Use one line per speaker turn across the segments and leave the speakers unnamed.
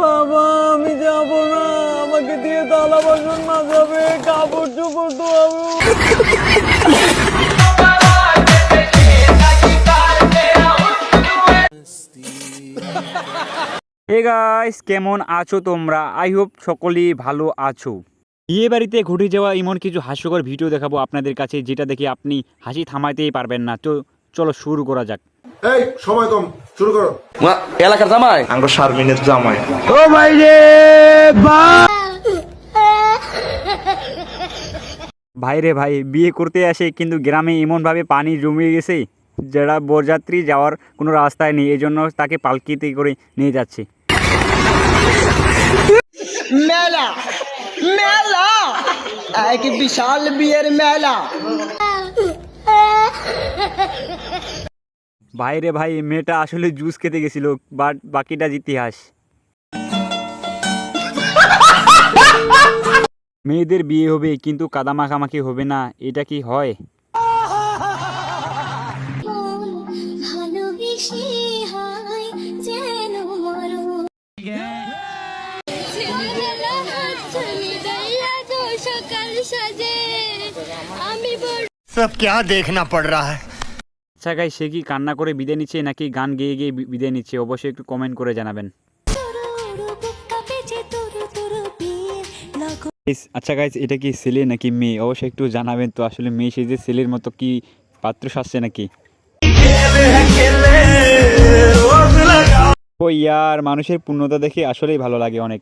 বাবা, আমি যাব না। আমাকে দিয়ে থালা বাসন মাজাবে কাপড় চোপড় ধোয়াবে।
হে গাইস কেমন আছো তোমরা? আই হোপ সকলেই ভালো আছো। বিয়ে বাড়িতে ঘটে যাওয়া এমন কিছু হাস্যকর ভিডিও দেখাবো আপনাদের কাছে, যেটা দেখে আপনি হাসি থামাইতেই পারবেন না। তো চলো শুরু করা যাক।
এই সময় কম শুরু করো।
এলাকার জামাই?
আঙ্গ শারমিনের জামাই।
ভাই রে ভাই বিয়ে করতে আসে কিন্তু গ্রামে এমনভাবে পানি জমিয়ে গেছে যারা বরযাত্রী যাওয়ার কোনো রাস্তায় নেই এই জন্য তাকে পালকিতে করে নিয়ে যাচ্ছে।
মেলা মেলা এক বিশাল বিয়ের মেলা।
ভাই রে ভাই মেয়েটা আসলে জুস খেতে গেছিল বাট বাকিটা ইতিহাস মেয়েদের বিয়ে হবে কিন্তু কাদা মাখামাখি হবে না এটা কি হয়
ভালোবেসে হয় যেন মরো ছেলেবেলা হাত চলে যায় আজ সকাল সাজে আমি বড়
सब क्या देखना पड़ रहा है
আচ্ছা গাই সে কি কান্না করে বিদায় নিচ্ছে নাকি গান গেয়ে গিয়ে বিদায় নিচ্ছে? অবশ্যই একটু কমেন্ট করে জানাবেন। আচ্ছা গাইজ এটা কি ছেলে নাকি মেয়ে? অবশ্যই একটু জানাবেন তো আসলে মেয়ে সে যে ছেলের মতো কি পাত্র সাজছে নাকি? ও ইয়ার মানুষের পূর্ণতা দেখে আসলেই ভালো লাগে অনেক।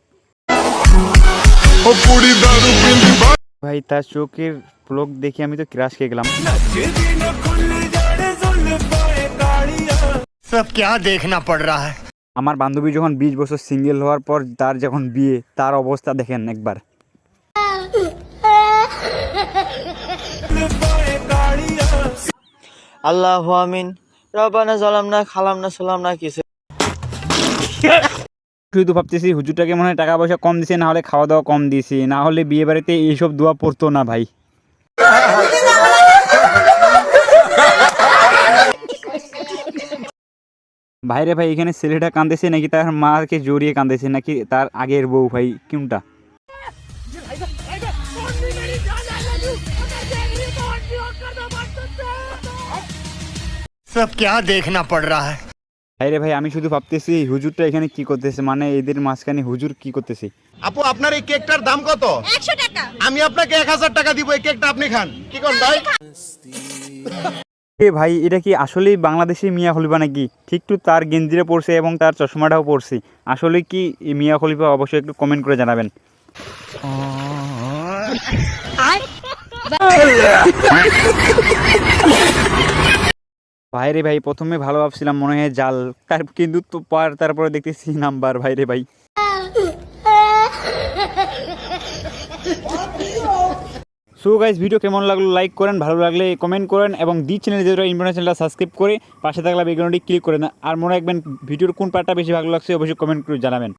ভাই তার চোখের ফ্লোক দেখে আমি তো ক্রাশ খেয়ে গেলাম।
সব কে দেখনা পড় রা হ্যাঁ
আমার বান্ধবী যখন বিশ বছর সিঙ্গেল হওয়ার পর তার যখন বিয়ে তার অবস্থা দেখেন একবার।
আল্লাহ আমিন। রবানা জলাম না খালাম না সোলাম না কিছু
শুধু ভাবতেছি হুজুরটাকে মনে হয় টাকা পয়সা কম দিছে না হলে খাওয়া দাওয়া কম দিয়েছি না হলে বিয়ে বাড়িতে এইসব দোয়া পড়তো না ভাই। ভাইরে ভাই এখানে ছেলেটা কাঁদেছে নাকি? তার মাকে জড়িয়ে কাঁদেছে নাকি? তার আগের বউ ভাই কোনটা?
সব কে দেখনা পড় হ্যাঁ
ভাইরে ভাই আমি শুধু ভাবতেছি হুজুরটা এখানে কি করতেছে? মানে এদের মাঝখানে হুজুর কি করতেছে?
আপু আপনার এই কেকটার দাম কত?
100 টাকা।
আমি আপনাকে 1000 টাকা দিব এই কেকটা আপনি খান। কি করেন ভাই?
এ ভাই, এটা কি আসলেই বাংলাদেশি মিয়া খলিফা নাকি? ঠিক তো তার গেঞ্জিটা পড়ছে এবং তার চশমাটাও পরছে। আসলে কি মিয়া খলিফা অবশ্যই একটু কমেন্ট করে জানাবেন। ভাইরে ভাই, প্রথমে ভালো ভাবছিলাম, মনে হয় জাল। তার কিন্তু তো পার, তারপরে দেখতেছি নাম্বার ভাইরে ভাই। সো গাইজ ভিডিও কেমন লাগল? লাইক করেন, ভালো লাগলে কমেন্ট করেন এবং দি চ্যানেল যেটা ইনফরমেশন চ্যানেলটা সাবস্ক্রাইব করে পাশে থাকলে বেগুনটি ক্লিক করে না আর মনে রাখবেন ভিডিওর কোন পার্টটা বেশি ভালো লাগছে, অবশ্যই কমেন্ট করে জানাবেন।